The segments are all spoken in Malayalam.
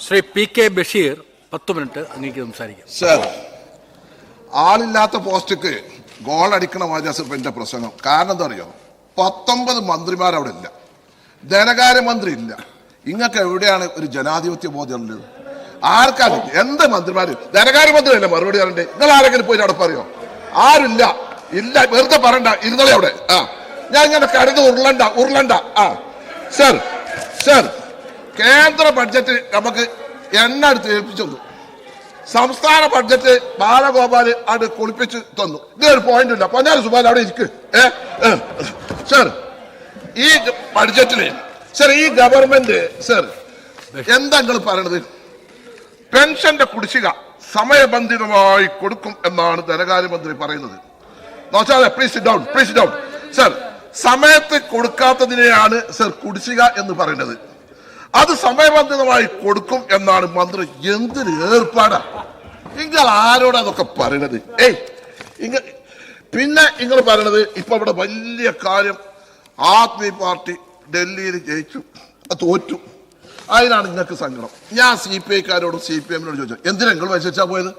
ശ്രീ പി കെ ബഷീർ പത്ത് മിനിറ്റ് അങ്ങേക്ക് സംസാരിക്കാം. സർ ആളില്ലാത്ത പോസ്റ്റിക്ക് ഗോൾ അടിക്കണ എന്റെ പ്രസംഗം. കാരണം എന്താ അറിയോ? പത്തൊമ്പത് മന്ത്രിമാർ അവിടെ ഇല്ല. ധനകാര്യ മന്ത്രി ഇല്ല ഇങ്ങക്ക് എവിടെയാണ് ഒരു ജനാധിപത്യ ബോധം ഉള്ളത്? ആർക്കാണ്? എന്ത് മന്ത്രിമാര്? ധനകാര്യമന്ത്രി അല്ലേ മറുപടി പറയണ്ടേ നിങ്ങൾ ആരെങ്കിലും പോയി അവിടെ പറയോ ആരില്ല ഇല്ല വെറുതെ പറയണ്ട. ഇരുന്നളെ അവിടെ. ആ. ഞാൻ ഇങ്ങനെ കരുത് ഉരുളണ്ട ഉരുളണ്ട. ആ. സർ സർ കേന്ദ്ര ബഡ്ജറ്റ് നമുക്ക് എണ്ണ എടുത്ത് ഏൽപ്പിച്ചു തന്നു. സംസ്ഥാന ബഡ്ജറ്റ് ബാലഗോപാൽ അത് കുളിപ്പിച്ച് തന്നു. ഇതൊരു പോയിന്റ് ഇല്ല. പൊന്നാരി സുബാൽ അവിടെ ഇരിക്ക്. സർ ഈ ബഡ്ജറ്റിൽ സർ ഈ ഗവൺമെന്റ് സർ എന്താ നിങ്ങൾ പറയണത്? പെൻഷന്റെ കുടിശ്ശിക സമയബന്ധിതമായി കൊടുക്കും എന്നാണ് ധനകാര്യമന്ത്രി പറയുന്നത്. Please down please down sir സമയത്ത് കൊടുക്കാത്തതിനെയാണ് സർ കുടിശ്ശിക എന്ന് പറയുന്നത്. അത് സമയബന്ധിതമായി കൊടുക്കും എന്നാണ് മന്ത്രി എന്തൊരു ഏർപ്പാടാ? നിങ്ങൾ ആരോടാ അതൊക്കെ പറയണത്? ഏയ് ഇങ്ങ പിന്നെ നിങ്ങൾ പറയണത് ഇപ്പൊ ഇവിടെ വലിയ കാര്യം ആദ്മി പാർട്ടി ഡൽഹിയിൽ ജയിച്ചു. തോറ്റു. അതിനാണ് നിങ്ങൾക്ക് സങ്കടം. ഞാൻ സി പി ഐക്കാരോടും സി പി എമ്മിനോട് ചോദിച്ചു എന്തിനാ നിങ്ങൾ മത്സരിച്ചാ പോയത്?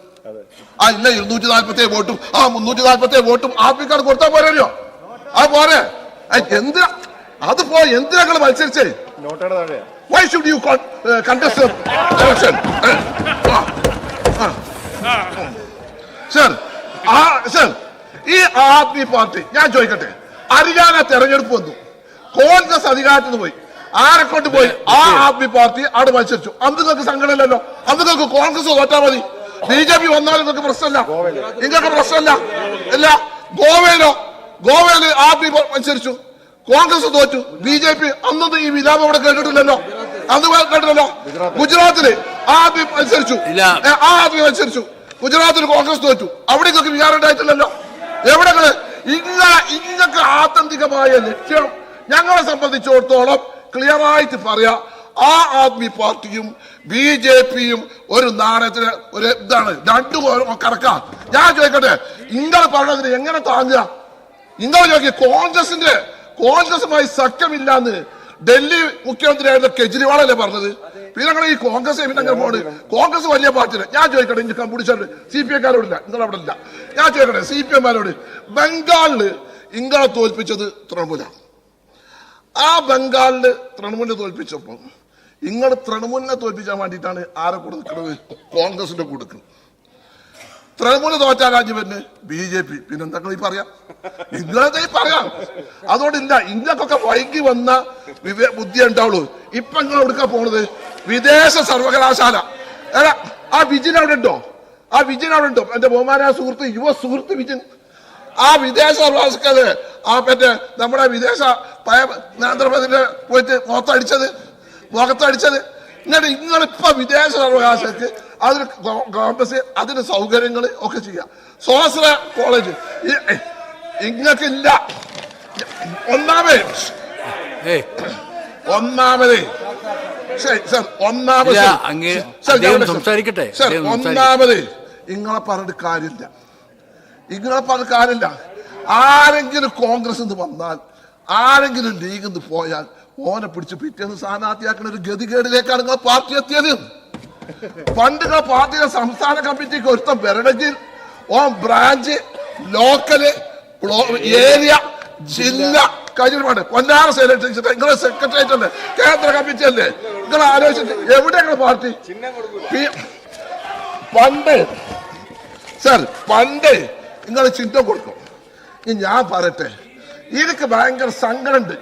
ആ ഇല്ല ഇരുന്നൂറ്റി ഏഴ് വോട്ടും ആ മുന്നൂറ്റി ഏഴ് വോട്ടും ആപ്പിക്കാർ കൊടുത്താൽ പോരല്ലോ. ആ പോരെ. എന്തിനാ? അത് പോ എന്തിനാ നിങ്ങൾ മത്സരിച്ചേ? നോട്ടയുടെ താഴെയാ. Why should you con- uh, contest the election? Sir ആ സർ ഈ ആം ആദ്മി പാർട്ടി ഞാൻ ചോദിക്കട്ടെ ഹരിയാന തെരഞ്ഞെടുപ്പ് വന്നു. കോൺഗ്രസ് അധികാരത്തിൽ പോയി. ആരെ കൊണ്ട് പോയി? ആ ആദ്മി പാർട്ടി അവിടെ മത്സരിച്ചു. അന്ന് നിങ്ങൾക്ക് സങ്കടമില്ലല്ലോ? അന്ന് നിങ്ങൾക്ക് കോൺഗ്രസ് തോറ്റാ മതി. ബി ജെ പി വന്നാലും നിങ്ങൾക്ക് പ്രശ്നമല്ല. നിങ്ങൾക്ക് പ്രശ്നമല്ല. ഇല്ല. ഗോവയിലോ ഗോവയിൽ ആദ്മി മത്സരിച്ചു. കോൺഗ്രസ് തോറ്റു. ബി ജെ പി അന്നൊന്നും ഈ വിലാപം ഇവിടെ കേട്ടിട്ടില്ലല്ലോ. അന്ന് കേട്ടല്ലോ ഗുജറാത്തിൽ. ആദ്യം മത്സരിച്ചു. ആ ആദ്യം മത്സരിച്ചു. ഗുജറാത്തിൽ കോൺഗ്രസ് തോറ്റു. അവിടെ നിങ്ങൾക്ക് വികാരം ഉണ്ടായിട്ടില്ലല്ലോ? എവിടെങ്ങൾ ഇങ്ങ ഇങ്ങക്ക് ആത്യന്തികമായ ലക്ഷ്യം. ഞങ്ങളെ സംബന്ധിച്ചിടത്തോളം ക്ലിയറായിട്ട് പറയാ ആ ആദ്മി പാർട്ടിയും ബി ജെ പിയും ഒരു നാണയത്തിന് ഒരു ഇതാണ്. രണ്ടും കറക്കാ ഞാൻ ചോദിക്കട്ടെ നിങ്ങൾ പറഞ്ഞതിന് എങ്ങനെ താങ്ങുക? നിങ്ങൾ ചോദിക്കുക കോൺഗ്രസിന്റെ കോൺഗ്രസുമായി സഖ്യമില്ലാന്ന് ഡൽഹി മുഖ്യമന്ത്രിയായിരുന്ന കെജ്രിവാൾ അല്ലേ പറഞ്ഞത്? പിന്നെ ഞങ്ങൾ ഈ കോൺഗ്രസ് പിന്നെ പോണ്. കോൺഗ്രസ് വലിയ പാർട്ടിയില്ല. ഞാൻ ചോദിക്കട്ടെ ഇനി കമ്പിടിച്ചോണ്ട് സി പി എക്കാരോടില്ല നിങ്ങൾ അവിടെ ഇല്ല. ഞാൻ ചോദിക്കട്ടെ സി പി എമാരോട് ബംഗാളിൽ ഇങ്ങളെ തോൽപ്പിച്ചത് തൃണമൂലാണ്. ആ ബംഗാളിൽ തൃണമൂലിനെ തോൽപ്പിച്ചപ്പോൾ ഇങ്ങൾ തൃണമൂലിനെ തോൽപ്പിക്കാൻ വേണ്ടിയിട്ടാണ് ആരെ കൊടുക്കുന്നത്? കോൺഗ്രസിന്റെ കൊടുക്കുന്നത്. തൃണമൂല തോറ്റ രാജ്യം തന്നെ ബി ജെ പി. പിന്നെന്താ ഈ പറയാം? ഇന്നത്തെ പറയാം. അതുകൊണ്ട് ഇല്ല ഇങ്ങക്കൊക്കെ വൈകി വന്ന വിവേ ബുദ്ധി ഉണ്ടാവുള്ളൂ. ഇപ്പൊ നിങ്ങൾ എവിടുക്കാ പോണത്? വിദേശ സർവകലാശാല. ആ വിജിൻ അവിടെ ഉണ്ടോ? ആ വിജിൻ അവിടെ ഉണ്ടോ? എന്റെ ബഹുമാന സുഹൃത്ത് യുവ സുഹൃത്ത് വിജിൻ. ആ വിദേശ സർവകലാശാല ആ മറ്റേ നമ്മുടെ വിദേശ പയ നേന്ത്രപതിന്റെ പോയിട്ട് മുഖത്തടിച്ചത് മുഖത്തടിച്ചത്. എന്നിട്ട് ഇങ്ങളിപ്പോ വിദേശ സർവകലാശാലക്ക് അതിന് ക്യാമ്പസ് അതിന് സൗകര്യങ്ങൾ ഒക്കെ ചെയ്യാം. സ്വാശ്ര കോളേജ്. ഇങ്ങക്കില്ല. ഒന്നാമത് ഒന്നാമത് ഒന്നാമത്. ഒന്നാമത് ഇങ്ങളെ പറഞ്ഞിട്ട് കാര്യമില്ല. ഇങ്ങളെ പറഞ്ഞിട്ട് കാര്യമില്ല. ആരെങ്കിലും കോൺഗ്രസ് നിന്ന് വന്നാൽ ആരെങ്കിലും ലീഗ് നിന്ന് പോയാൽ ഓനെ പിടിച്ച് പിറ്റേന്ന് സ്ഥാനാർത്ഥിയാക്കുന്ന ഒരു ഗതികേടിലേക്കാണ് നിങ്ങളെ പാർട്ടി എത്തിയത്. പണ്ട് നിങ്ങളെ പാർട്ടിയുടെ സംസ്ഥാന കമ്മിറ്റിക്ക് ഒരുത്തം വരണമെങ്കിൽ ഓ ബ്രാഞ്ച് ലോക്കൽ ഏരിയ ജില്ല കഴിഞ്ഞിട്ടുണ്ട് പൊന്നാറ സെക്രട്ടറി നിങ്ങളെ സെക്രട്ടേറിയറ്റ് അല്ലേ? കേന്ദ്ര കമ്മിറ്റി അല്ലേ? നിങ്ങൾ ആലോചിച്ചിട്ട് എവിടെയാണ് പാർട്ടി? പണ്ട് സാർ പണ്ട് നിങ്ങൾ ചിഹ്നം കൊടുക്കും. ഇനി ഞാൻ പറയട്ടെ എനിക്ക് ഭയങ്കര സങ്കടമുണ്ട്.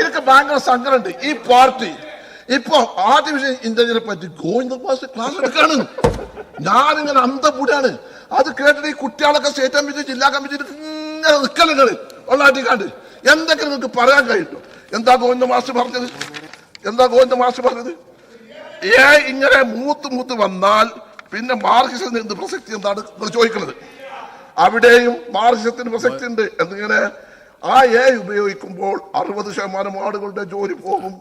എനിക്ക് ഭയങ്കര സങ്കടമുണ്ട്. ഈ പാർട്ടി ഇപ്പൊ ആർട്ടിഫിഷ്യൽ ഇന്റലിജൻസിനെ പറ്റി ഗോവിന്ദ ക്ലാസ് ക്ലാസ് എടുക്കാണ്. ഞാനിങ്ങനെ അന്തപൂടാണ് അത് കേട്ടിട്ട് ഈ കുട്ടികളൊക്കെ സ്റ്റേറ്റ് കമ്മിറ്റി ജില്ലാ കമ്മിറ്റി ഇങ്ങനെ നിൽക്കലുകൾ ഉള്ളാട്ടി കണ്ട്. എന്തൊക്കെ നിങ്ങൾക്ക് പറയാൻ കഴിയും എന്താ ഗോവിന്ദ മാസ്റ്റർ പറഞ്ഞത്? എന്താ ഗോവിന്ദ മാസ്റ്റർ പറഞ്ഞത്? ഏ ഇങ്ങനെ മൂത്ത് മൂത്ത് വന്നാൽ പിന്നെ മാർക്സിസത്തിന് എന്ത് പ്രസക്തി എന്താണ് നിങ്ങൾ ചോദിക്കുന്നത്? അവിടെയും മാർക്സിസത്തിന് പ്രസക്തി ഉണ്ട് എന്നിങ്ങനെ ആ ഏ ഉപയോഗിക്കുമ്പോൾ അറുപത് ശതമാനം ആളുകളുടെ ജോലി പോകും.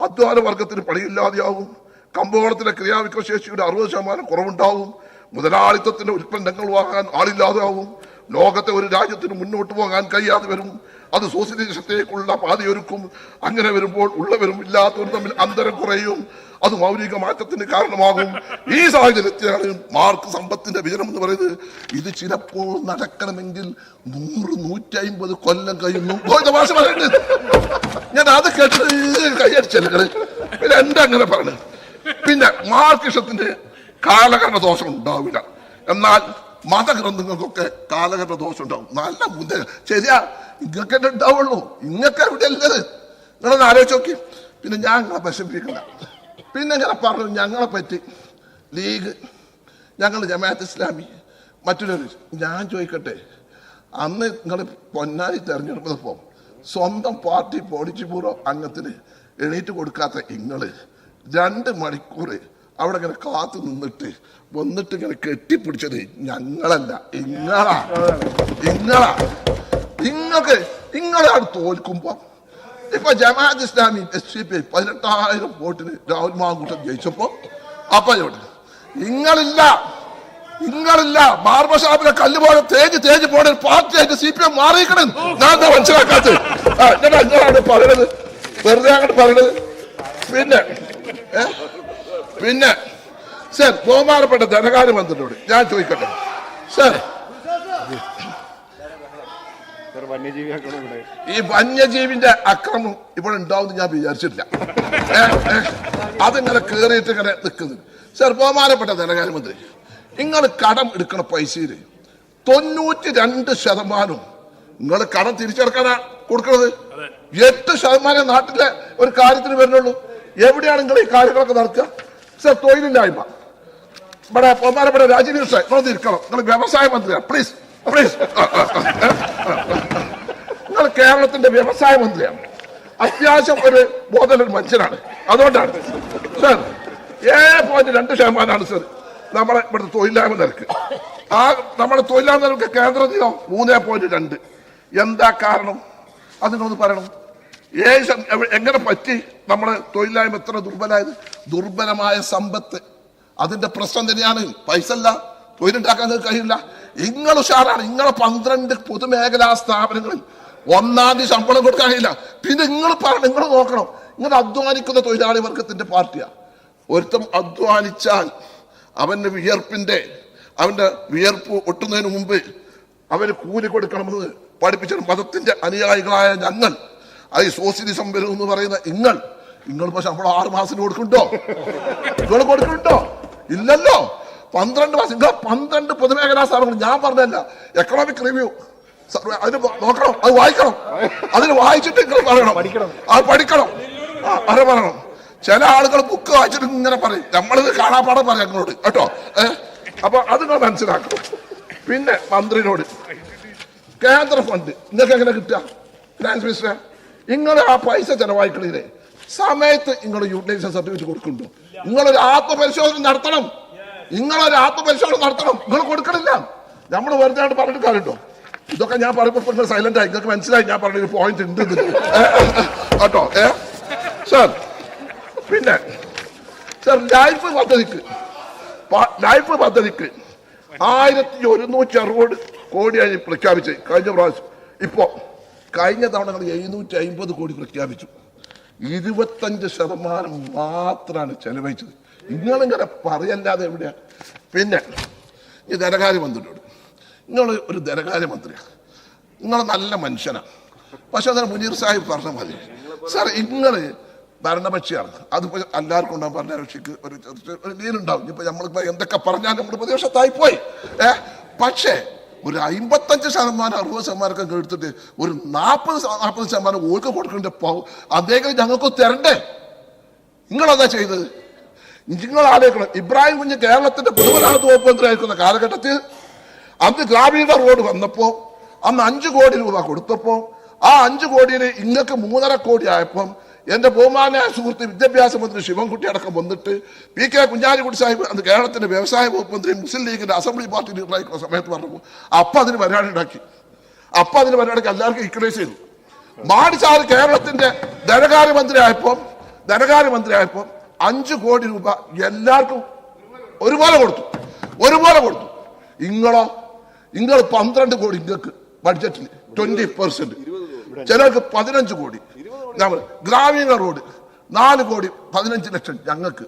അധ്വാന വർഗത്തിന് പണിയില്ലാതെയാവും. കമ്പോളത്തിലെ ക്രിയാവിക്രശേഷിയുടെ അറുപത് ശതമാനം കുറവുണ്ടാവും. മുതലാളിത്തത്തിന്റെ ഉൽപ്പന്നങ്ങൾ വാങ്ങാൻ ആളില്ലാതെയാവും. ലോകത്തെ ഒരു രാജ്യത്തിന് മുന്നോട്ട് പോകാൻ കഴിയാതെ വരും. അത് സോഷ്യലിസത്തേക്കുള്ള പാതയൊരുക്കും അങ്ങനെ വരുമ്പോൾ ഉള്ളവരും ഇല്ലാത്തവരും തമ്മിൽ അന്തരം കുറയും. അത് മൗലിക മാറ്റത്തിന് കാരണമാകും. ഈ സാഹചര്യത്തിലാണ് മാർക്ക് സമ്പത്തിന്റെ വിജനം എന്ന് പറയുന്നത്. ഇത് ചിലപ്പോൾ നടക്കണമെങ്കിൽ നൂറ് നൂറ്റി അമ്പത് കൊല്ലം കഴിയുന്നു. ഞാൻ അത് കേട്ട് കൈയടിച്ചല്ലേ പിന്നെ എന്റെ അങ്ങനെ പറഞ്ഞു പിന്നെ മാർക്കിഷത്തിന്റെ കാലഘട്ട ദോഷം ഉണ്ടാവില്ല. എന്നാൽ മതഗ്രന്ഥങ്ങൾക്കൊക്കെ കാലഘട്ട ദോഷം ഉണ്ടാവും നല്ല മുന്ത ശരിയാ ഇങ്ങൊക്കെ ഉണ്ടാവുള്ളൂ. ഇങ്ങൊക്കെ ഇവിടെ ഉള്ളത്? നിങ്ങളൊന്ന് ആലോചിച്ച് നോക്കി. പിന്നെ ഞാൻ നിങ്ങളെ വിഷമിപ്പിക്കണ്ട പിന്നെ ഇങ്ങനെ പറഞ്ഞു ഞങ്ങളെ പറ്റി ലീഗ് ഞങ്ങൾ ജമാഅത്ത് ഇസ്ലാമി മറ്റൊരു ഞാൻ ചോദിക്കട്ടെ അന്ന് നിങ്ങൾ പൊന്നാരി തെരഞ്ഞെടുപ്പപ്പോൾ സ്വന്തം പാർട്ടി പോളിറ്റ് ബ്യൂറോ അംഗത്തിന് എണീറ്റ് കൊടുക്കാത്ത ഇങ്ങൾ രണ്ട് മണിക്കൂർ അവിടെ ഇങ്ങനെ കാത്തു നിന്നിട്ട് വന്നിട്ട് ഇങ്ങനെ കെട്ടിപ്പിടിച്ചത് ഞങ്ങളല്ല. ഇങ്ങളാ. ഇങ്ങളാ. നിങ്ങൾക്ക് നിങ്ങളാണ് തോൽക്കുമ്പോ. ഇപ്പൊ Jamaat Islami S C P പതിനെട്ടായിരം വോട്ടിന് രാഹുൽ മാങ്കൂട്ടം ജയിച്ചപ്പോ അപ്പൊ ഇവിടെ നിങ്ങളില്ല. നിങ്ങളില്ല. ബാർബഷാപ്പിലെ കല്ല് പോലെ തേഞ്ഞ് തേഞ്ഞ് പോണ പാർട്ടി പാർട്ടിയായിട്ട് സി പി എം മാറിയിക്കണം ഞാൻ എന്താ മനസ്സിലാക്കാത്തത്? ആ ഞാൻ പറയണത്. വെറുതെ അങ്ങോട്ട് പറയണത്. പിന്നെ ഏ? പിന്നെ സർ ബഹുമാനപ്പെട്ട ധനകാര്യമന്ത്രിയോട് ഞാൻ ചോദിക്കട്ടെ? സർ ഈ വന്യജീവിന്റെ അക്രമം ഇവിടെ ഉണ്ടാവും ഞാൻ വിചാരിച്ചിട്ടില്ല. അതിങ്ങനെ കേറിയിട്ട് ഇങ്ങനെ നിൽക്കുന്നു. സർ ബഹുമാനപ്പെട്ട ധനകാര്യമന്ത്രി നിങ്ങൾ കടം എടുക്കണ പൈസയിൽ തൊണ്ണൂറ്റി രണ്ട് ശതമാനം നിങ്ങൾ കടം തിരിച്ചെടുക്കാനാ കൊടുക്കുന്നത് എട്ട് ശതമാനം നാട്ടിലെ ഒരു കാര്യത്തിന് വരുന്നുള്ളൂ. എവിടെയാണ് നിങ്ങൾ ഈ കാര്യങ്ങളൊക്കെ നടത്തുക? സർ തൊഴിലില്ലായ്മ. ഇവിടെ ബഹുമാനപ്പെട്ട രാജീവ് സാർ നിങ്ങൾ വ്യവസായ മന്ത്രിയാണ്. പ്ലീസ് പ്ലീസ് നിങ്ങൾ കേരളത്തിന്റെ വ്യവസായ മന്ത്രിയാണ്. അത്യാവശ്യം ഒരു ബോധനൊരു മനുഷ്യനാണ്. അതുകൊണ്ടാണ്. സർ ഏഴ് പോയിന്റ് രണ്ട് ശതമാനമാണ് സർ നമ്മളെ ഇവിടുത്തെ തൊഴിലില്ലായ്മ നിരക്ക്. ആ നമ്മുടെ തൊഴിലില്ലായ്മ നിരക്ക് കേന്ദ്രത്തിലോ മൂന്നേ പോയിന്റ് രണ്ട്. എന്താ കാരണം? അത് നിങ്ങളൊന്ന് പറയണം. ഏഴ് എങ്ങനെ പറ്റി? നമ്മുടെ തൊഴിലായ്മ എത്ര ദുർബലമായത് ദുർബലമായ സമ്പത്ത്. അതിന്റെ പ്രശ്നം തന്നെയാണ്. പൈസ അല്ല തൊഴിലുണ്ടാക്കാൻ കഴിയില്ല. നിങ്ങൾ ഉഷാറാണ്. നിങ്ങളെ പന്ത്രണ്ട് പൊതുമേഖലാ സ്ഥാപനങ്ങളിൽ ഒന്നാം തീയതി ശമ്പളം കൊടുക്കാൻ കഴിയില്ല. പിന്നെ നിങ്ങൾ പറഞ്ഞു നിങ്ങൾ നോക്കണം. നിങ്ങൾ അധ്വാനിക്കുന്ന തൊഴിലാളി വർഗത്തിന്റെ പാർട്ടിയാണ് ഒരുത്തം അധ്വാനിച്ചാൽ അവന്റെ വിയർപ്പിന്റെ അവന്റെ വിയർപ്പ് ഒട്ടുന്നതിന് മുമ്പ് അവന് കൂലി കൊടുക്കണമെന്ന് പഠിപ്പിച്ച മതത്തിന്റെ അനുയായികളായ ഞങ്ങൾ അത് ഈ സോഷ്യലിസം വരും എന്ന് പറയുന്ന നിങ്ങൾ നിങ്ങൾ പക്ഷെ നമ്മൾ ആറ് മാസത്തിന് കൊടുക്കുന്നുണ്ടോ? നിങ്ങൾ കൊടുക്കുന്നുണ്ടോ? ഇല്ലല്ലോ. പന്ത്രണ്ട് മാസം നിങ്ങൾ പന്ത്രണ്ട് പൊതുമേഖലാ സ്ഥാപനങ്ങൾ. ഞാൻ പറഞ്ഞല്ല എക്കണോമിക് റിവ്യൂ അതിന് നോക്കണം അത് വായിക്കണം. അതിന് വായിച്ചിട്ട് നിങ്ങൾ പറയണം. അത് പഠിക്കണം. ആ അത് പറയണം. ചില ആളുകൾ ബുക്ക് വായിച്ചിട്ട് ഇങ്ങനെ പറയും. നമ്മളിത് കാണാപ്പാടം പറയാം നിങ്ങളോട് കേട്ടോ? ഏഹ് അപ്പൊ അത് നിങ്ങൾ മനസ്സിലാക്കണം. പിന്നെ മന്ത്രിനോട്. കേന്ദ്ര ഫണ്ട് നിങ്ങൾക്ക് എങ്ങനെ കിട്ടുക? ഫിനാൻസ് മിനിസ്റ്റർ നിങ്ങൾ ആ പൈസ ചെലവായിക്കളില്ലേ സമയത്ത് നിങ്ങൾ യൂട്ടിലൈസേഷൻ സർട്ടിഫിക്കറ്റ് കൊടുക്കുന്നുണ്ടോ. നിങ്ങളൊരു ആത്മപരിശോധന നടത്തണം. നിങ്ങളൊരു ആത്മപരിശോധന നടത്തണം. നിങ്ങൾ കൊടുക്കണില്ല. നമ്മൾ വെറുതെ ആയിട്ട് പറഞ്ഞിട്ട് കാര്യമുണ്ടോ? ഇതൊക്കെ ഞാൻ പറയുമ്പോൾ നിങ്ങൾ സൈലന്റ് ആയി. നിങ്ങൾക്ക് മനസ്സിലായി. ഞാൻ പറഞ്ഞ ഒരു പോയിന്റ് ഉണ്ട് കേട്ടോ? ഏ? സർ പിന്നെ സാർ ലൈഫ് പദ്ധതിക്ക് ലൈഫ് പദ്ധതിക്ക് ആയിരത്തി ഒരുന്നൂറ്റി അറുപത് കോടിയായി പ്രഖ്യാപിച്ച് കഴിഞ്ഞ പ്രാവശ്യം. ഇപ്പോ കഴിഞ്ഞ തവണ ഞങ്ങൾ എഴുന്നൂറ്റി അമ്പത് കോടി പ്രഖ്യാപിച്ചു. ഇരുപത്തഞ്ച് ശതമാനം മാത്രമാണ് ചെലവഴിച്ചത്. നിങ്ങളിങ്ങനെ പറയല്ലാതെ എവിടെയാണ് പിന്നെ ഈ ധനകാര്യമന്ത്രിയോട്. നിങ്ങൾ ഒരു ധനകാര്യമന്ത്രിയാണ്. നിങ്ങൾ നല്ല മനുഷ്യനാണ് പക്ഷെ അതിന് മുനീർ സാഹിബ് പറഞ്ഞ മതി സാർ നിങ്ങൾ ഭരണപക്ഷിയാണ്. അതിപ്പോൾ എല്ലാവർക്കും ഉണ്ടാകും ഭരണകക്ഷിക്ക് ഒരു ചെറിയ ഒരു ലീനുണ്ടാവും. ഇപ്പം നമ്മളിപ്പോൾ എന്തൊക്കെ പറഞ്ഞാലും നമ്മുടെ പ്രതിപക്ഷത്തായിപ്പോയി ഏ? പക്ഷേ ഒരു അമ്പത്തഞ്ച് ശതമാനം അറുപത് ശതമാനമൊക്കെ എടുത്തിട്ട് ഒരു നാൽപ്പത് നാൽപ്പത് ശതമാനം ഓൾക്ക് കൊടുക്കേണ്ട അദ്ദേഹം ഞങ്ങൾക്ക് തരണ്ടേ? നിങ്ങളതാ ചെയ്തത്. നിങ്ങൾ ആലോചിക്കണം. ഇബ്രാഹിം കുഞ്ഞ് കേരളത്തിന്റെ പൊതുമരാമത്ത് വകുപ്പ് കാലഘട്ടത്തിൽ അന്ന് ഗ്രാമീണ റോഡ് വന്നപ്പോ അന്ന് അഞ്ചു കോടി രൂപ കൊടുത്തപ്പോ ആ അഞ്ചു കോടിയിൽ ഇങ്ങക്ക് മൂന്നര കോടി ആയപ്പം എന്റെ ബഹുമാനായ സുഹൃത്ത് വിദ്യാഭ്യാസ മന്ത്രി ശിവൻകുട്ടി അടക്കം വന്നിട്ട് പി കെ കുഞ്ഞാലിക്കുട്ടി സാഹിബ് അന്ന് കേരളത്തിന്റെ വ്യവസായ വകുപ്പ് മന്ത്രി മുസ്ലിം ലീഗിന്റെ അസംബ്ലി പാർട്ടി ലീഡറായിരിക്കുന്ന സമയത്ത് പറഞ്ഞപ്പോൾ അപ്പൊ അതിന് പരിപാടി ഉണ്ടാക്കി. അപ്പൊ അതിന് പരിപാടിക്ക് എല്ലാവർക്കും ഇക്വലൈസ് ചെയ്തു. മാടിച്ചാൽ കേരളത്തിന്റെ ധനകാര്യ ആയപ്പോൾ ധനകാര്യ ആയപ്പോൾ അഞ്ചു കോടി രൂപ എല്ലാവർക്കും ഒരുപോലെ കൊടുത്തു. ഒരുപോലെ കൊടുത്തു. ഇങ്ങളോ നിങ്ങൾ പന്ത്രണ്ട് കോടി നിങ്ങൾക്ക് ബഡ്ജറ്റിൽ ട്വന്റി പെർസെന്റ് ചിലർക്ക് പതിനഞ്ച് കോടി. ഗ്രാമീണ റോഡ്. നാല് കോടി പതിനഞ്ച് ലക്ഷം ഞങ്ങൾക്ക്.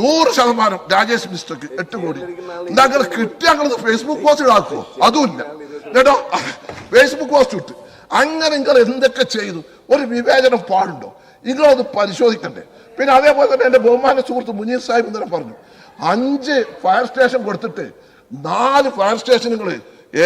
നൂറ് ശതമാനം രാജേഷ് മിസ്റ്റർക്ക് എട്ട് കോടി. ഞങ്ങൾ കിട്ടി ഞങ്ങൾ ഫേസ്ബുക്ക് പോസ്റ്റ് ആക്കുമോ അതുമില്ല. കേട്ടോ ഫേസ്ബുക്ക് പോസ്റ്റ് ഇട്ട്. അങ്ങനെ നിങ്ങൾ എന്തൊക്കെ ചെയ്തു? ഒരു വിവേചനം പാടുണ്ടോ? നിങ്ങളത് പരിശോധിക്കണ്ടേ. പിന്നെ അതേപോലെ തന്നെ എന്റെ ബഹുമാന സുഹൃത്ത് മുനീർ സാഹിബ് ഇന്നലെ പറഞ്ഞു അഞ്ച് ഫയർ സ്റ്റേഷൻ കൊടുത്തിട്ട് നാല് ഫയർ സ്റ്റേഷനുകൾ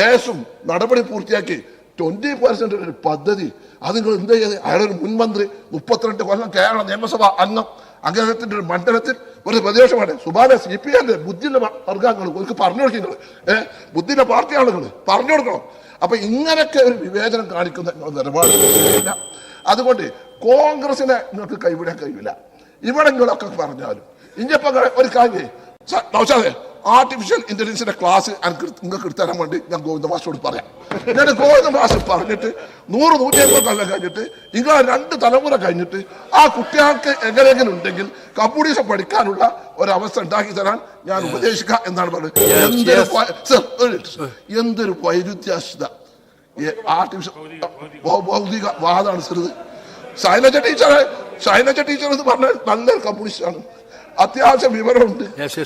ഏസും നടപടി പൂർത്തിയാക്കി ട്വന്റി പെർസെന്റ് ഒരു പദ്ധതി. അത് നിങ്ങൾ എന്ത് ചെയ്ത്? അയാളൊരു മുൻമന്ത്രി മുപ്പത്തിരണ്ട് കൊല്ലം കേരള നിയമസഭ അംഗം അദ്ദേഹത്തിന്റെ ഒരു മണ്ഡലത്തിൽ ഒരു പ്രദേശമാണ്. സുബാന സി പി എന്റെ ബുദ്ധിയുള്ള വർഗങ്ങൾ എനിക്ക് പറഞ്ഞു കൊടുക്കുന്നത് ഏഹ് ബുദ്ധിയുടെ പാർട്ടി ആളുകൾ പറഞ്ഞു കൊടുക്കണം. അപ്പൊ ഇങ്ങനെയൊക്കെ ഒരു വിവേചനം കാണിക്കുന്ന നിലപാട്. അതുകൊണ്ട് കോൺഗ്രസിനെ നിങ്ങൾക്ക് കൈവിടാൻ കഴിയില്ല. ഇവിടെ നിങ്ങളൊക്കെ പറഞ്ഞാലും. ഇനിയിപ്പോ ഒരു കാര്യം നൗഷാദേ ആർട്ടിഫിഷ്യൽ ഇന്റലിജൻസിന്റെ ക്ലാസ് നിങ്ങൾക്ക് എടുത്തരാൻ വേണ്ടി ഞാൻ ഗോവിന്ദ മാസ്റ്റോട് പറയാം. എന്നിട്ട് ഗോവിന്ദ മാസ്റ്റർ പറഞ്ഞിട്ട് നൂറ് നൂറ്റി അമ്പത് കൊല്ലം കഴിഞ്ഞിട്ട് നിങ്ങൾ രണ്ട് തലമുറ കഴിഞ്ഞിട്ട് ആ കുട്ടികൾക്ക് എങ്ങനെയെങ്കിലും ഉണ്ടെങ്കിൽ കമ്പ്യൂട്ടേഴ്സ് പഠിക്കാനുള്ള ഒരു അവസ്ഥ ഉണ്ടാക്കി തരാൻ ഞാൻ ഉപദേശിക്കാം എന്നാണ് പറഞ്ഞത്. എന്തൊരു. എന്തൊരു വൈരുദ്ധ്യാശത ആർട്ടിഫിഷ്യൽ ഭൗതിക വാദമാണ് സർ ഇത്. ശൈലജ ടീച്ചറെ ശൈലജ ടീച്ചർ എന്ന് പറഞ്ഞാൽ നല്ലൊരു കമ്മ്യൂണിസ്റ്റ് ആണ് അത്യാവശ്യം വിവരമുണ്ട്.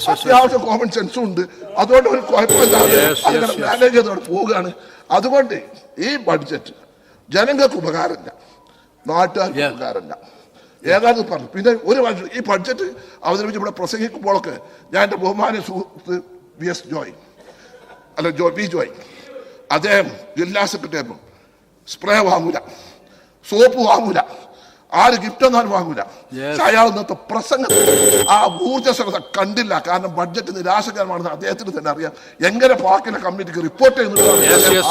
അത്യാവശ്യ കോമൺ സെൻസും ഉണ്ട്. അതുകൊണ്ട് ഒരു കുഴപ്പമില്ലാതെ അങ്ങനെ. മാനേജ് ചെയ്തോടെ പോവുകയാണ്. അതുകൊണ്ട് ഈ ബഡ്ജറ്റ് ജനങ്ങൾക്ക് ഉപകാരമില്ല. നാട്ടുകാർക്ക് ഉപകാരമില്ല. ഏതാണ്ട് പറഞ്ഞു. പിന്നെ ഒരു വർഷം ഈ ബഡ്ജറ്റ് അവതരിപ്പിച്ച് ഇവിടെ പ്രസംഗിക്കുമ്പോഴൊക്കെ ഞാൻ എന്റെ ബഹുമാന സുഹൃത്ത് വി എസ് ജോയ് അല്ല ജോ വി ജോയ് അദ്ദേഹം ജില്ലാ സെക്രട്ടറി സ്പ്രേ വാങ്ങൂല. സോപ്പ് വാങ്ങൂല. ആര് ഗിഫ്റ്റ് ഒന്നും വാങ്ങൂല. പക്ഷെ അയാൾ ഇന്നത്തെ പ്രസംഗം ആ ഊർജസ്വരത കണ്ടില്ല കാരണം ബഡ്ജറ്റ് നിരാശകരമാണെന്ന് അദ്ദേഹത്തിന് തന്നെ അറിയാം എങ്ങനെ പാർക്കിലെ കമ്മിറ്റിക്ക് റിപ്പോർട്ട് ചെയ്യുന്നു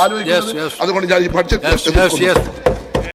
ആലോചിക്കുന്നത്. അതുകൊണ്ട് ഞാൻ ഈ ബഡ്ജറ്റ്.